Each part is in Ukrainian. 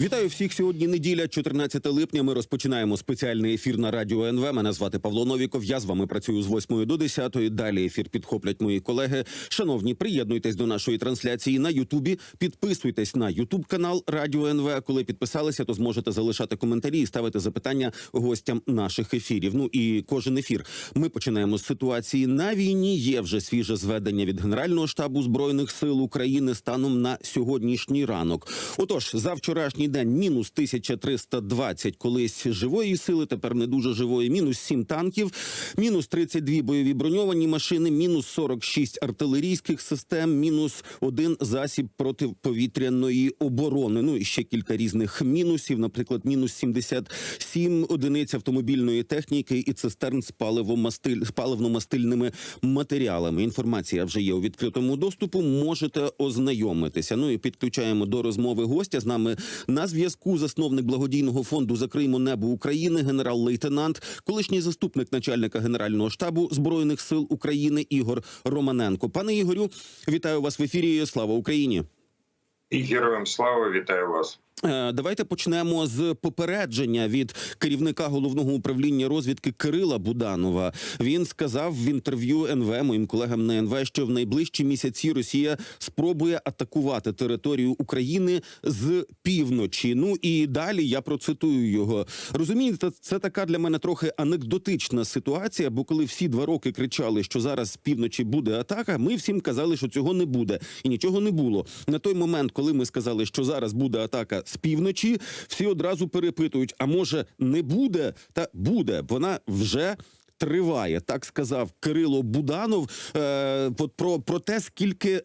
Вітаю всіх сьогодні. Неділя, 14 липня. Ми розпочинаємо спеціальний ефір на радіо НВ. Мене звати Павло Новіков. Я з вами працюю з 8 до 10. Далі ефір підхоплять мої колеги. Шановні, приєднуйтесь до нашої трансляції на Ютубі. Підписуйтесь на Ютуб канал Радіо НВ. Коли підписалися, то зможете залишати коментарі і ставити запитання гостям наших ефірів. Ну і кожен ефір. Ми починаємо з ситуації на війні. Є вже свіже зведення від Генерального штабу збройних сил України станом на сьогоднішній ранок. Отож, за вчорашній день мінус 1320 колись живої сили, тепер не дуже живої. Мінус 7 танків, мінус 32 бойові броньовані машини, мінус 46 артилерійських систем, мінус один засіб протиповітряної оборони. Ну і ще кілька різних мінусів. Наприклад, мінус 77 одиниць автомобільної техніки і цистерн з паливно-мастильними матеріалами. Інформація вже є у відкритому доступу. Можете ознайомитися. Ну і підключаємо до розмови гостя з нами на зв'язку. Засновник благодійного фонду Закриймо небо України, генерал-лейтенант, колишній заступник начальника генерального штабу збройних сил України Ігор Романенко. Пане Ігорю, вітаю вас в ефірі. Слава Україні. І героям слава вітаю вас. Е, Давайте почнемо з попередження від керівника головного управління розвідки Кирила Буданова. Він сказав в інтерв'ю НВ моїм колегам на НВ, що в найближчі місяці Росія спробує атакувати територію України з півночі. Ну і далі я процитую його. Розумієте, це така для мене трохи анекдотична ситуація. Бо коли всі два роки кричали, що зараз з півночі буде атака, ми всім казали, що цього не буде, і нічого не було. На той момент, коли ми сказали, що зараз буде атака з півночі, всі одразу перепитують: а може не буде? Та буде. Вона вже. Триває, так сказав Кирило Буданов. Е, про, про те, скільки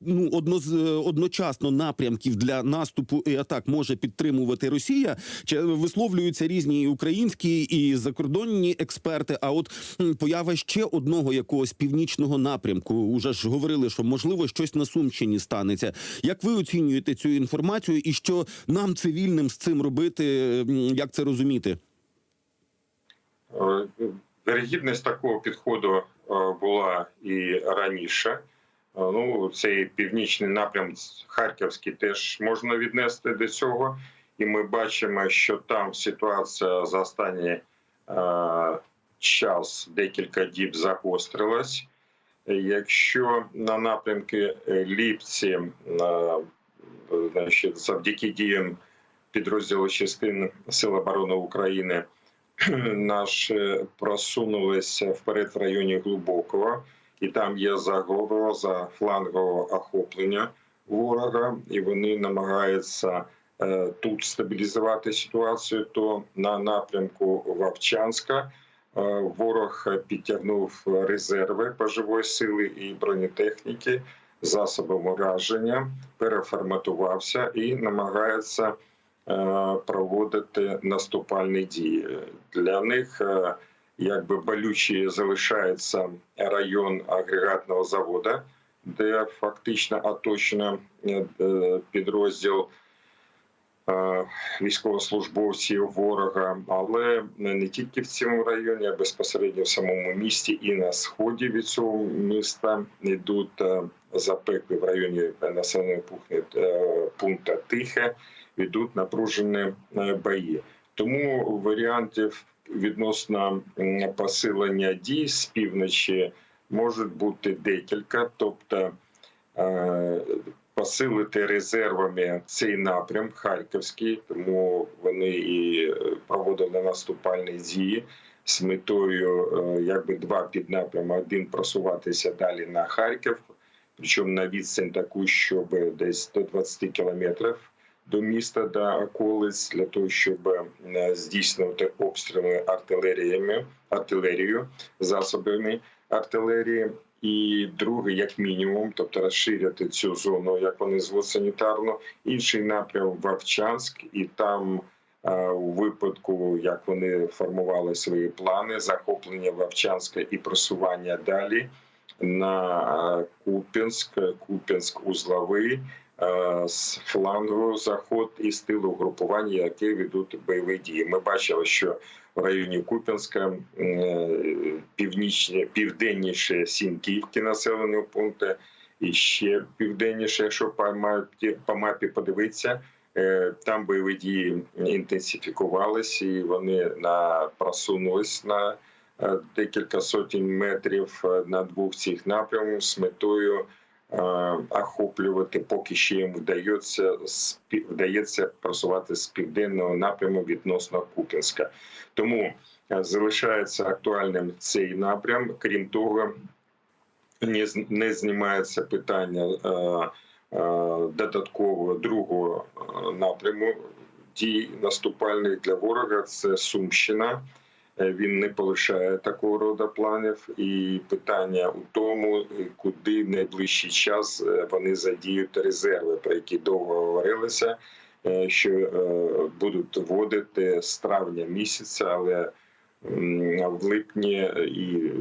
ну, одно, одночасно напрямків для наступу і атак може підтримувати Росія. Чи висловлюються різні українські і закордонні експерти? А от поява ще одного якогось північного напрямку. Уже ж говорили, що можливо щось на Сумщині станеться. Як ви оцінюєте цю інформацію, і що нам цивільним з цим робити? Як це розуміти? Е, Вірогідність такого підходу е, була і раніше. Е, Ну, цей північний напрям Харківський теж можна віднести до цього, і ми бачимо, що там ситуація за останній час декілька діб загострилась. Якщо на напрямки Ліпці, значить, завдяки діям підрозділу частин Сил оборони України наші просунулися вперед в районі Глибокого, і там є загроза флангового охоплення ворога, і вони намагаються е, тут стабілізувати ситуацію. То на напрямку Вовчанська е, ворог підтягнув резерви поживої сили і бронетехніки, засоби ураження, переформатувався і намагається е, проводити наступальні дії. Для них е, якби болючий залишається район агрегатного заводу, де фактично оточено е, е, підрозділ е, військовослужбовців ворога, але не тільки в цьому районі, а безпосередньо в самому місті і на сході від цього міста йдуть е, запеки в районі населеного е, пункту Тихе, йдуть напружені е, бої. Тому варіантів відносно посилення дій з півночі можуть бути декілька, тобто е, посилити резервами цей напрям Харківський, тому вони і е, проводили наступальні дії з метою якби два піднапрями: один просуватися далі на Харків, причому на відстань таку, щоб десь до 20 кілометрів до міста до околиць для того, щоб е, здійснювати обстріли артилеріями, артилерією, засобами артилерії. І друге, як мінімум, тобто розширити цю зону, як вони звуть санітарну. Інший напрям Вовчанськ, і там е, у випадку, як вони формували свої плани, захоплення Вовчанська і просування далі на е, Куп'янськ, Куп'янськ узловий, е, з флангу заход і з тилу угрупування, які ведуть бойові дії. Ми бачили, що в районі Куп'янська е, північні південніше Сінківки населені пункти, і ще південніше, якщо по мапі, по мапі подивитися. Е, Там бойові дії інтенсифікувалися, і вони на просунулись на е, декілька сотень метрів е, на двох цих напрямах з метою е, охоплювати, поки ще їм вдається вдається просувати з південного напряму відносно Куп'янська. Тому е, залишається актуальним цей напрям. Крім того, не, не знімається питання е, е, додаткового другого е, напряму дій наступальних для ворога. Це Сумщина. Е, Він не полишає такого роду планів, і питання у тому, куди в найближчий час е, вони задіють резерви, про які довго говорилося, е, що будуть вводити з травня місяця, але в липні і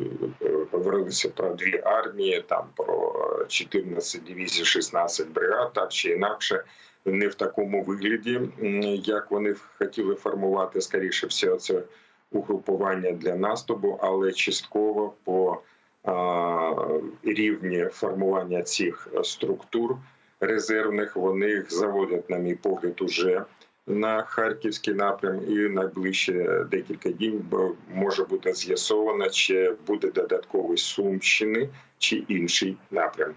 говорилося про дві армії, там про 14 дивізій, 16 бригад, так чи інакше. Не в такому вигляді, як вони хотіли формувати, скоріше всього, це угрупування для наступу, але частково по рівні формування цих структур резервних вони їх заводять, на мій погляд, уже на харківський напрям, і найближче декілька днів може бути з'ясовано, чи буде додатковий Сумщини чи інший напрям.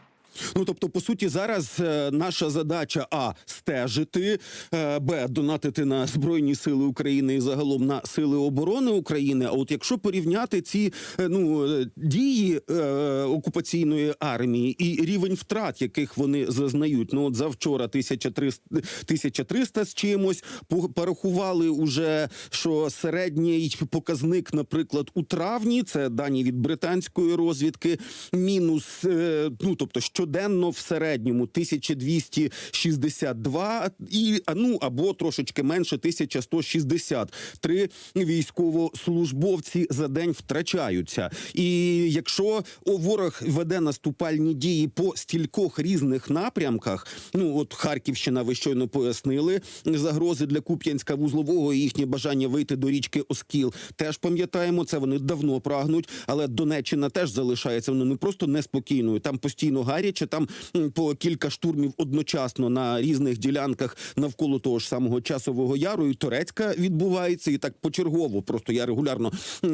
Ну тобто, по суті, зараз е, наша задача а стежити, е, б донатити на збройні сили України і загалом на сили оборони України. А от якщо порівняти ці е, ну дії е, окупаційної армії і рівень втрат, яких вони зазнають, ну от завчора 1300, 1300 з чимось по- порахували уже, що середній показник, наприклад, у травні, це дані від британської розвідки, мінус, е, ну тобто щоденно в середньому 1262 і ну або трошечки менше 1163 військовослужбовці за день втрачаються. І якщо ворог веде наступальні дії по стількох різних напрямках, ну от Харківщина, ви щойно пояснили загрози для Куп'янська вузлового і їхнє бажання вийти до річки Оскіл. Теж пам'ятаємо це. Вони давно прагнуть, але Донеччина теж залишається ну не просто неспокійною. Там постійно гаряче, там по кілька штурмів одночасно на різних ділянках навколо того ж самого часового яру. І Турецька відбувається, і так почергово. Просто я регулярно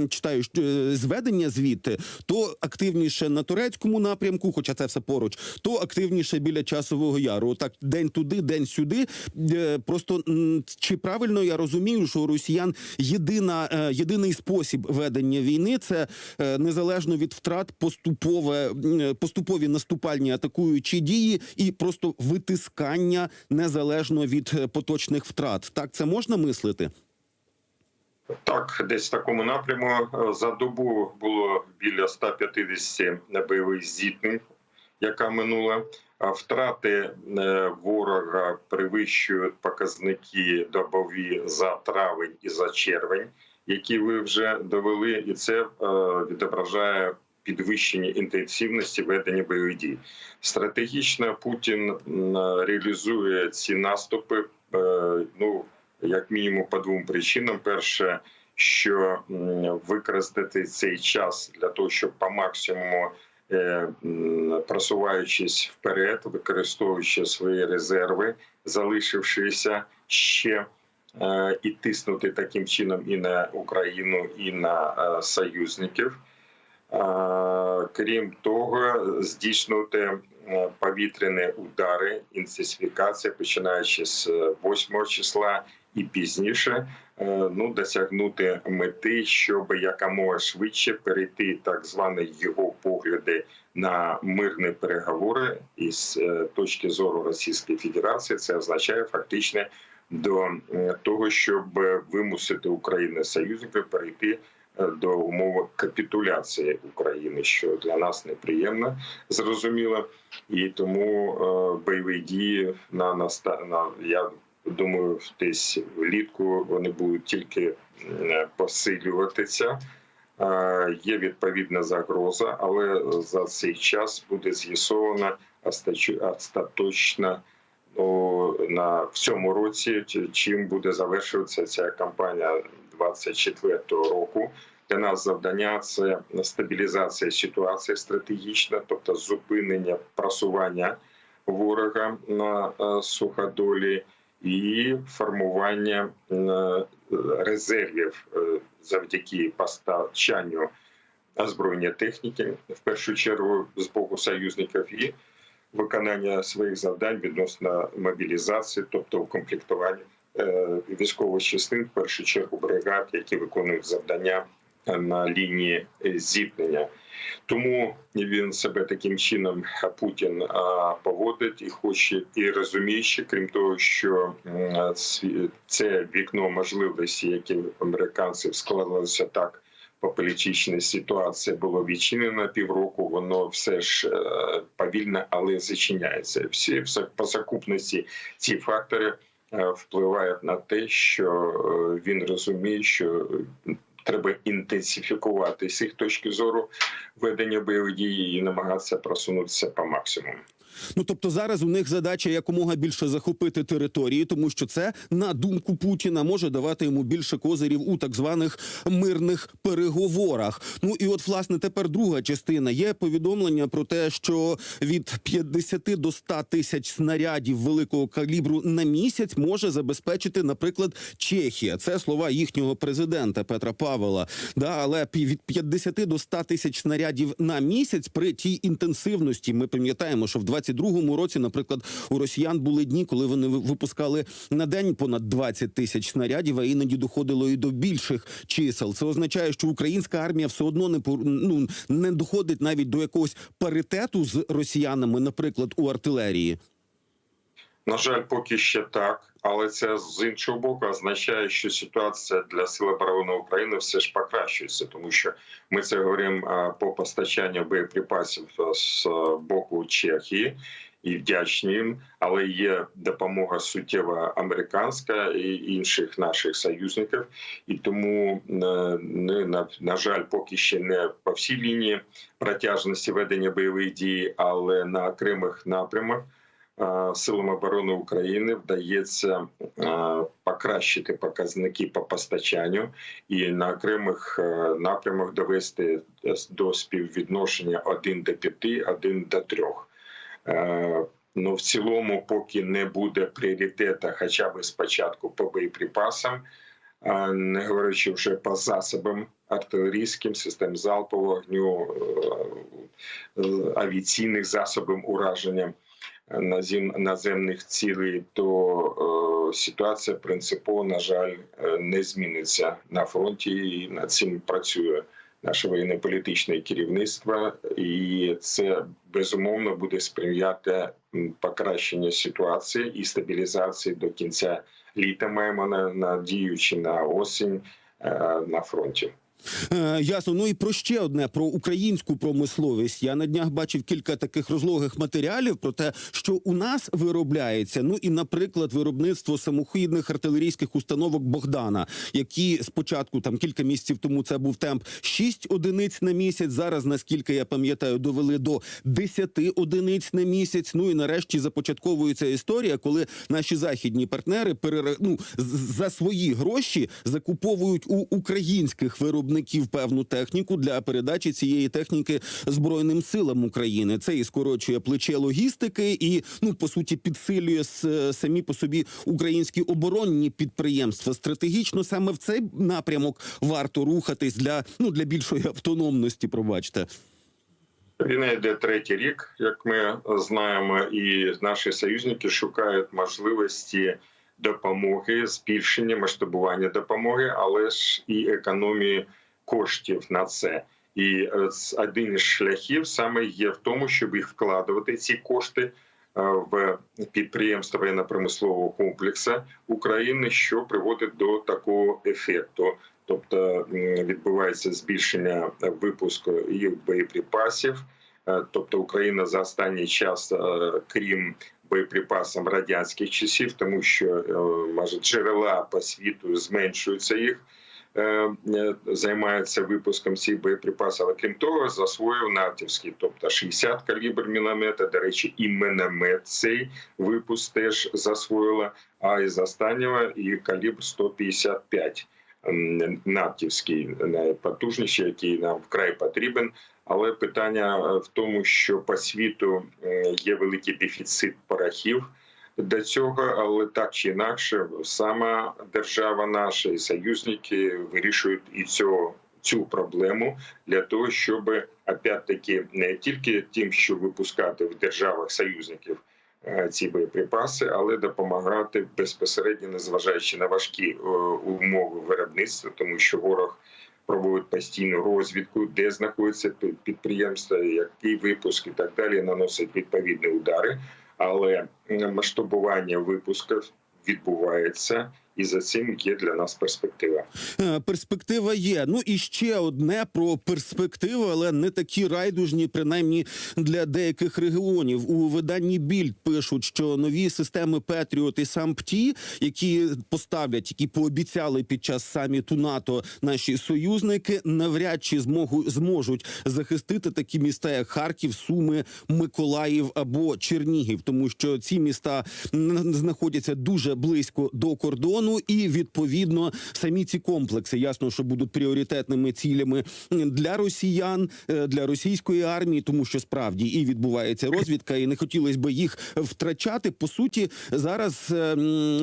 читаю е, зведення звідти. То активніше на турецькому напрямку, хоча це все поруч, то активніше біля часового яру. Отак день туди, день сюди. Е, Просто чи правильно я розумію, що у росіян єдина е, єдиний спосіб ведення війни це незалежно від втрат поступове поступові наступальні атакуючі дії і просто витискання незалежно від е, поточних втрат. Так це можна мислити? Так, десь в такому напряму Е, за добу було біля 150 бойових зіткнень, яка минула. А втрати е, ворога перевищують показники добові за травень і за червень, які ви вже довели, і це відображає підвищення інтенсивності ведення бойових дій. Стратегічно Путін реалізує ці наступи. е, Ну як мінімум по двом причинам: перше, що використати цей час для того, щоб по максимуму е, просуваючись вперед, використовуючи свої резерви, залишившися ще. е, І тиснути таким чином і на Україну, і на союзників. Е, Крім того, здійснювати е, повітряні удари, інтенсифікація, починаючи з 8 числа і пізніше, е, ну досягнути мети, щоб якомога швидше перейти так звані його погляди на мирні переговори. І з е, точки зору Російської Федерації це означає фактично до е, того, щоб вимусити Україну союзників перейти е, до умови капітуляції України, що для нас неприємно, зрозуміло, і тому е, бойові дії на наста- на я думаю, десь влітку вони будуть тільки е, посилюватися. Е, Є відповідна загроза, але за цей час буде з'ясовано остач- остаточна о, на в цьому році, чим буде завершуватися ця кампанія 24-го року. Для нас завдання це стабілізація ситуації стратегічна, тобто зупинення просування ворога на е, суходолі і формування е, резервів е, завдяки постачанню озброєння техніки, в першу чергу з боку союзників, і виконання своїх завдань відносно мобілізації, тобто укомплектування військових частин, в першу чергу бригад, які виконують завдання е, на лінії е, зіткнення. Тому він себе таким чином Путін поводить і хоче, і розуміє, крім того, що це вікно можливості, яке в американців складалося так по політичній ситуації, було відчинено півроку. Воно все ж е, повільно, але зачиняється. Всі все по закупності ці фактори е, впливають на те, що е, він розуміє, що треба інтенсифікувати з їх точки зору ведення бойових дій і намагатися просунутися по максимуму. Ну тобто зараз у них задача якомога більше захопити території, тому що це на думку Путіна може давати йому більше козирів у так званих мирних переговорах. Ну і от власне тепер друга частина є повідомлення про те, що від 50 до 100 тисяч снарядів великого калібру на місяць може забезпечити, наприклад, Чехія. Це слова їхнього президента Петра Павела. Да, але від 50 до 100 тисяч снарядів на місяць при тій інтенсивності. Ми пам'ятаємо, що в 22-му році, наприклад, у росіян були дні, коли вони випускали на день понад 20 тисяч снарядів, а іноді доходило і до більших чисел. Це означає, що українська армія все одно не ну, не доходить навіть до якогось паритету з росіянами, наприклад, у артилерії. На жаль, поки ще так, але це з іншого боку означає, що ситуація для Сил оборони України все ж покращується, тому що ми це говоримо по постачанню боєприпасів з боку Чехії. І вдячні їм, але є допомога суттєва американська і інших наших союзників, і тому е, не на, на жаль, поки ще не по всій лінії протяжності ведення бойових дій, але на окремих напрямах е, силам оборони України вдається е, покращити показники по постачанню і на окремих е, напрямах довести до співвідношення 1 до 5, 1 до 3. Е, Ну, в цілому, поки не буде пріоритету, хоча б спочатку по боєприпасам, не говорячи вже по засобам артилерійським, систем залпового вогню, е, е, авіаційних засобів ураження наземних цілей, то е, ситуація принципово, на жаль, е, не зміниться на фронті, і над цим працює наше воєнно-політичне керівництво, і це безумовно буде сприяти покращенню ситуації і стабілізації до кінця літа. Маємо на- надіючи на осінь е, на фронті. Е, ясно. Ну і про ще одне про українську промисловість. Я на днях бачив кілька таких розлогих матеріалів про те, що у нас виробляється. Ну і, наприклад, виробництво самохідних артилерійських установок Богдана, які спочатку там кілька місяців тому це був темп 6 одиниць на місяць. Зараз, наскільки я пам'ятаю, довели до 10 одиниць на місяць. Ну і нарешті започатковується історія, коли наші західні партнери перера... ну, за свої гроші закуповують у українських виробників певну техніку для передачі цієї техніки збройним силам України. Це і скорочує плече логістики, і ну по суті підсилює самі по собі українські оборонні підприємства. Стратегічно саме в цей напрямок варто рухатись для ну для більшої автономності. Пробачте. Війна йде третій рік, як ми знаємо, і наші союзники шукають можливості допомоги, збільшення масштабування допомоги, але ж і економії коштів на це. І е, один із шляхів саме є в тому, щоб їх вкладувати ці кошти е, в підприємства воєнно-промислового комплексу України, що приводить до такого ефекту. Тобто відбувається збільшення випуску і боєприпасів. Е, Тобто Україна за останній час, крім боєприпасів радянських часів, тому що е, може джерела по світу зменшуються їх. Е, е, займається випуском цих боєприпасів. А крім того, засвоїв натівський, тобто 60 калібр міномета. До речі, і міномет цей випуск теж засвоїла. А із останнього і калібр 155 м, натівський найпотужніший, який нам вкрай потрібен. Але питання е, в тому, що по світу е, є великий дефіцит порохів до цього, але так чи інакше, сама держава наша і союзники вирішують і цю, цю проблему для того, щоб опять-таки не тільки тим, що випускати в державах союзників е, ці боєприпаси, але допомагати безпосередньо, незважаючи на важкі е, умови виробництва, тому що ворог проводить постійну розвідку, де знаходяться пі- підприємства, який випуск і так далі, наносить відповідні удари. Але масштабування випусків відбувається, і за цим є для нас перспектива. Е, Перспектива є. Ну і ще одне про перспективи, але не такі райдужні, принаймні для деяких регіонів. У виданні Більд пишуть, що нові системи Петріот і Сампті, які поставлять, які пообіцяли під час саміту НАТО наші союзники, навряд чи змогу зможуть захистити такі міста, як Харків, Суми, Миколаїв або Чернігів, тому що ці міста знаходяться дуже близько до кордону, і відповідно самі ці комплекси ясно, що будуть пріоритетними цілями для росіян, е, для російської армії, тому що справді і відбувається розвідка, і не хотілося б їх втрачати. По суті, зараз е,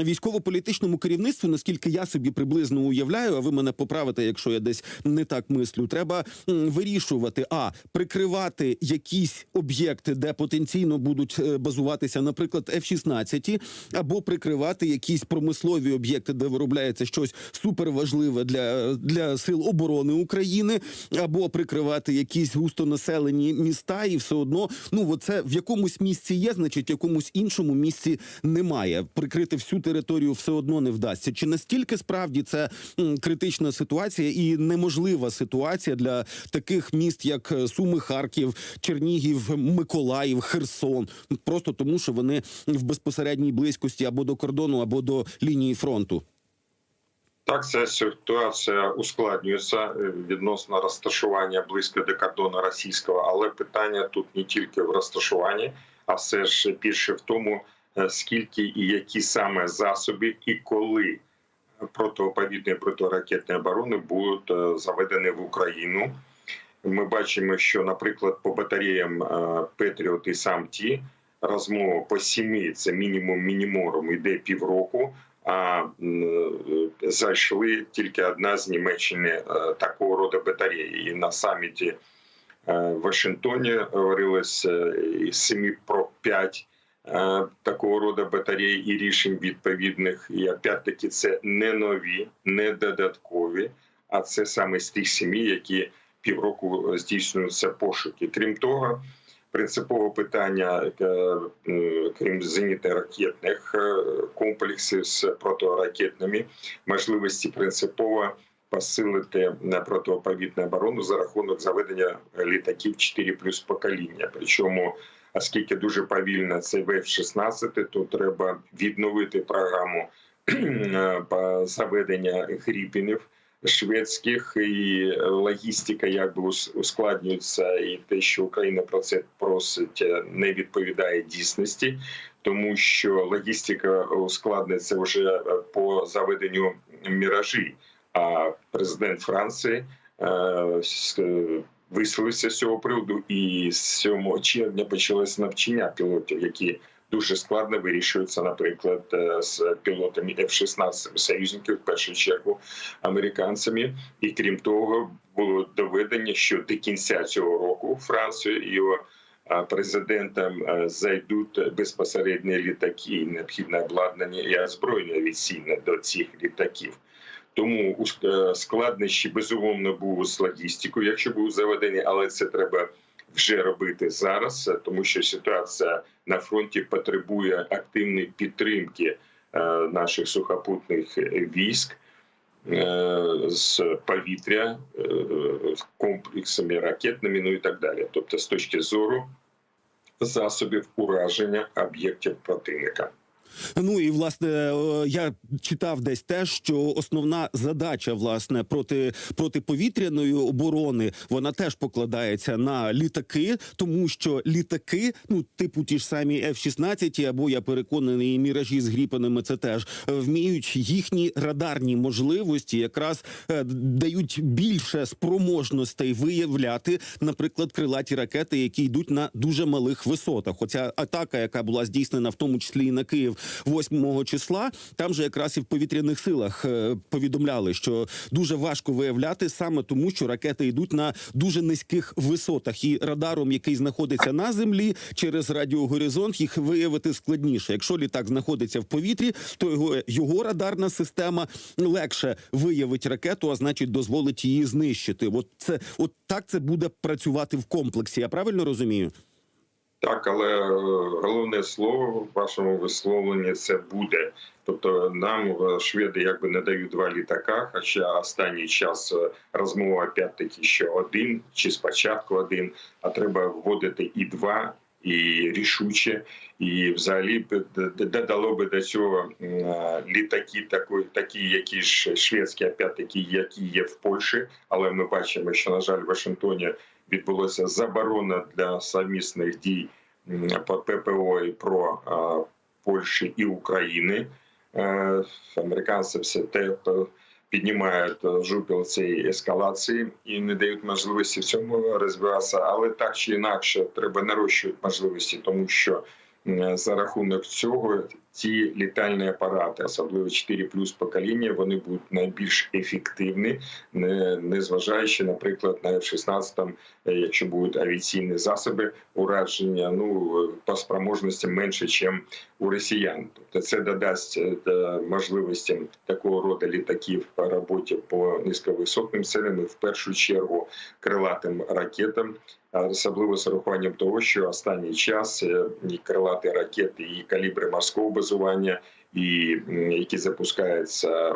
військово-політичному керівництву, наскільки я собі приблизно уявляю, а ви мене поправите, якщо я десь не так мислю, треба вирішувати а прикривати якісь об'єкти, де потенційно будуть е, базуватися, наприклад, F-16, або прикривати якісь промислові об'єкти, де виробляється щось суперважливе для, для сил оборони України, або прикривати якісь густонаселені міста, і все одно, ну оце в якомусь місці є, значить, в якомусь іншому місці немає. Прикрити всю територію все одно не вдасться. Чи настільки справді це критична ситуація і неможлива ситуація для таких міст, як е, Суми, Харків, Чернігів, Миколаїв, Херсон, просто тому, що вони в безпосередній близькості або до кордону, або до лінії фронту. Так, ця ситуація ускладнюється е, відносно розташування близько до кордону російського, але питання тут не тільки в розташуванні, а все ж більше в тому, е, скільки і які саме засоби і коли протиповітряної протиракетної оборони будуть е, заведені в Україну. Ми бачимо, що, наприклад, по батареям Петріот і Самті розмова по сімі це мінімум мініморум йде півроку. А е, зайшли тільки одна з Німеччини е, такого роду батареї. І на саміті е, в Вашингтоні говорилось із 7 про 5 е, такого роду батарей і рішень відповідних. І опять-таки це не нові, не додаткові, а це саме з тих сім'ї, які півроку здійснюються пошуки. Крім того, принципове питання, е, крім зенітно-ракетних е, комплексів з протиракетними можливості принципово посилити на протиповітну оборону за рахунок заведення літаків 4 плюс покоління. Причому, оскільки дуже повільно це F-16, то треба відновити програму е, заведення гріпінів шведських і логістика якби ус- ускладнюється, і те, що Україна про це просить, е, не відповідає дійсності, тому що логістика ускладниться вже е, по заведенню міражі. А президент Франції е, висловився з цього приводу, і з 7 червня почалось навчання пілотів, які дуже складно вирішуються, наприклад, е, з пілотами F-16 союзників, в першу чергу американцями. І крім того, було доведення, що до кінця цього року Францію і його президентам е, зайдуть безпосередньо літаки, необхідне обладнання і озброєння авіаційне до цих літаків. Тому е, складнощі безумовно будуть з логістикою, якщо будуть заведені, але це треба вже робити зараз, тому що ситуація на фронті потребує активної підтримки е, наших сухопутних військ е, з повітря, е, з комплексами ракетними, ну і так далі. Тобто, з точки зору засобів ураження об'єктів противника. Ну і власне е, я читав десь теж, що основна задача власне проти протиповітряної оборони вона теж покладається на літаки, тому що літаки, ну типу ті ж самі F-16, або я переконаний, міражі з гріпаними це теж е, вміють їхні радарні можливості, якраз е, дають більше спроможностей виявляти, наприклад, крилаті ракети, які йдуть на дуже малих висотах. Оця атака, яка була здійснена в тому числі і на Київ 8 числа, там же якраз і в повітряних силах е, повідомляли, що дуже важко виявляти саме тому, що ракети йдуть на дуже низьких висотах, і радаром, який знаходиться на землі, через радіогоризонт їх виявити складніше. Якщо літак знаходиться в повітрі, то його, його радарна система легше виявить ракету, а значить дозволить її знищити. От це от так це буде працювати в комплексі. Я правильно розумію? Так, але е, головне слово в вашому висловленні це буде. Тобто нам е, шведи якби не дають два літака, хоча останній час е, розмова опять-таки, що один чи спочатку один, а треба вводити і два. І рішуче, і взагалі б д- д- додало би до цього літаки, такі, які ж шведські, опять-таки, які є в Польщі. Але ми бачимо, що на жаль, в Вашингтоні відбулася заборона для совмісних дій по ППО і про Польщі і України. Е, Американці все те то піднімають е, жупел цієї ескалації і не дають можливості в цьому розвиватися. Але так чи інакше треба нарощувати можливості, тому що за рахунок цього ці літальні апарати, особливо 4 плюс покоління, вони будуть найбільш ефективні, не, не зважаючи, наприклад, на F-16, е, якщо будуть авіаційні засоби ураження, ну по спроможності менше, ніж у росіян. Тобто це додасть е, можливості такого роду літаків по роботі по низьковисотним цілям, і в першу чергу крилатим ракетам. Особливо з урахуванням того, що останній час е, і крилаті ракети, і калібри морського базування, і які запускаються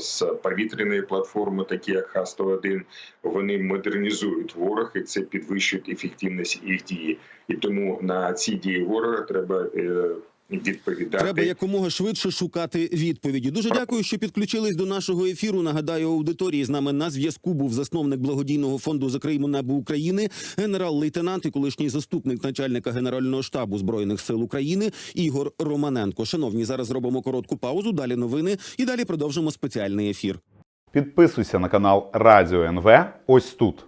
з повітряної платформи, такі як Х-101, вони модернізують ворог і це підвищує ефективність їх дії. І тому на ці дії ворога треба е, відповідати. Треба якомога швидше шукати відповіді. Дуже дякую, що підключились до нашого ефіру. Нагадаю, аудиторії з нами на зв'язку був засновник благодійного фонду за Крим небо України, генерал-лейтенант і колишній заступник начальника генерального штабу збройних сил України Ігор Романенко. Шановні, зараз зробимо коротку паузу. Далі новини і далі продовжимо спеціальний ефір. Підписуйся на канал Радіо НВ ось тут.